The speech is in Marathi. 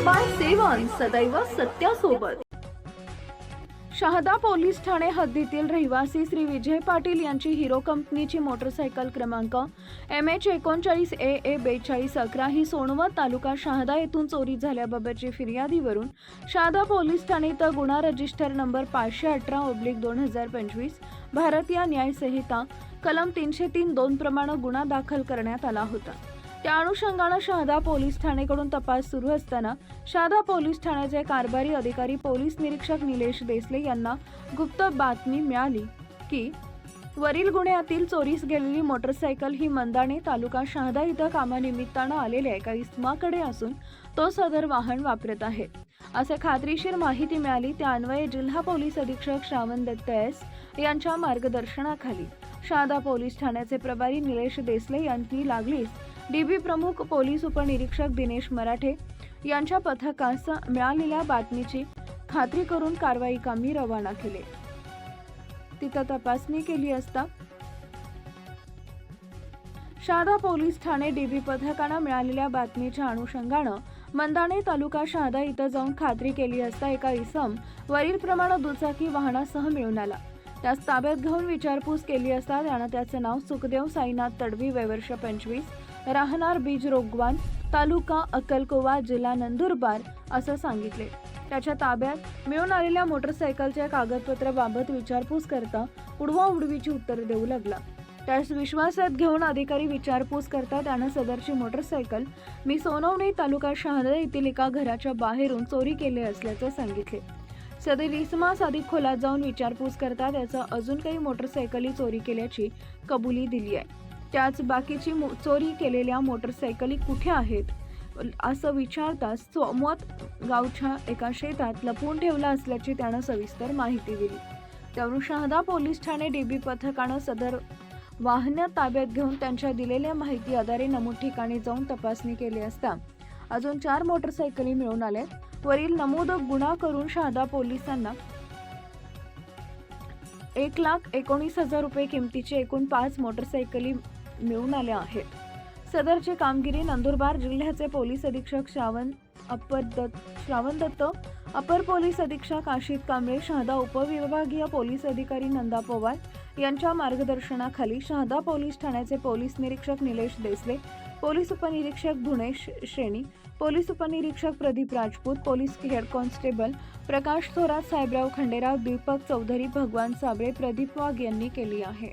सदैव सत्यासोबत. शहादा पोलीस ठाणे हद्दीतील रहिवासी श्री विजय पाटील यांची हिरो कंपनीची मोटरसायकल क्रमांक एम एच एकोणचाळीस ए ए बेचाळीस अकरा ही सोनवत तालुका शहादा येथून चोरी झाल्याबाबतची फिर्यादीवरून शहादा पोलीस ठाणे तर गुन्हा रजिस्टर नंबर पाचशे अठरा ओब्लिक दोन हजार पंचवीस भारतीय न्यायसंहिता कलम तीनशे तीन दोन प्रमाणे गुन्हा दाखल करण्यात आला होता. त्या अनुषंगानं शहादा पोलीस ठाणेकडून तपास सुरू असताना शहादा पोलीस ठाण्याचे कारभारी अधिकारी पोलीस निरीक्षक निलेश देसले यांना गुप्त बातमी मिळाली की वरील गुन्ह्यातील चोरीस गेलेली मोटरसायकल ही मंदाणे तालुका शहादा इथं कामानिमित्तानं आलेल्या एका इस्माकडे असून तो सदर वाहन वापरत आहे. असे खात्रीशीर माहिती मिळाली त्या अन्वये जिल्हा पोलीस अधीक्षक श्रावण दत्त एस यांच्या मार्गदर्शनाखाली शहादा पोलीस ठाण्याचे प्रभारी निलेश देसले यांनी लागलीच डीबी प्रमुख पोलीस उपनिरीक्षक दिनेश मराठे यांच्या पथकास मिळालेल्या बातमीची खात्री करून कारवाई कामी रवाना केले. तिथं तपासणी केली असता शहादा पोलीस ठाणे डीबी पथकानं मिळालेल्या बातमीच्या अनुषंगानं मंदाणे तालुका शहादा इथं जाऊन खात्री केली असता एका इसम वरील प्रमाण दुचाकी वाहनासह मिळून आला. त्यास ताब्यात घेऊन विचारपूस केली असता त्यानं त्याचं नाव सुखदेव साईनाथ तडवी वैवर्ष पंचवीस राहणार बीज रोगवान तालुका अक्कलकोवा जिल्हा नंदुरबार असं सांगितले. त्याच्या ताब्यात मिळून आलेल्या मोटरसायकलच्या कागदपत्राबाबत विचारपूस करता उडवा उडवीची उत्तरे देऊ लागला. त्यास विश्वासात घेऊन अधिकारी विचारपूस करता त्यानं सदरची मोटरसायकल मी सोनवणे तालुका शहादा येथील एका घराच्या बाहेरून चोरी केली असल्याचं सांगितले. सदर इसमास अधिक खोलात जाऊन विचारपूस करता त्याचं अजून काही मोटरसायकली चोरी केल्याची कबुली दिली आहे. त्याच बाकीची मो- चोरी केलेल्या मोटरसायकली कुठे आहेत? असं विचारताच सोमत गावच्या एका शेतात लपवून ठेवला असल्याची त्यानं सविस्तर माहिती दिली. त्यावरून शहादा पोलीस ठाणे डीबी पथकानं सदर वाहनं ताब्यात घेऊन त्यांच्या दिलेल्या माहिती आधारे नमूद ठिकाणी जाऊन तपासणी केली असता अजून चार मोटरसायकली मिळून आल्या वरील नमूद गुन्हा करून शहादा पोलिसांना एक लाख एकोणीस हजार रुपये किमतीचे एकूण पाच मोटरसायकली मिळून आल्या आहेत. सदरची कामगिरी नंदुरबार जिल्ह्याचे पोलीस अधीक्षक श्रावण अप्पर दत्त श्रावण दत्त अपर पोलीस अधीक्षक आशित कांबळे शहादा उपविभागीय पोलीस अधिकारी नंदा पवार यांच्या मार्गदर्शनाखाली शहादा पोलीस ठाण्याचे पोलीस निरीक्षक निलेश देसले पोलीस उपनिरीक्षक धुणेश श्रेणी पोलीस उपनिरीक्षक Pradeep Rajput police head constable Prakash Thorat Sahebrao Khanderao Deepak Chaudhari Bhagwan Sable Pradeep वाघ यांनी केली आहे.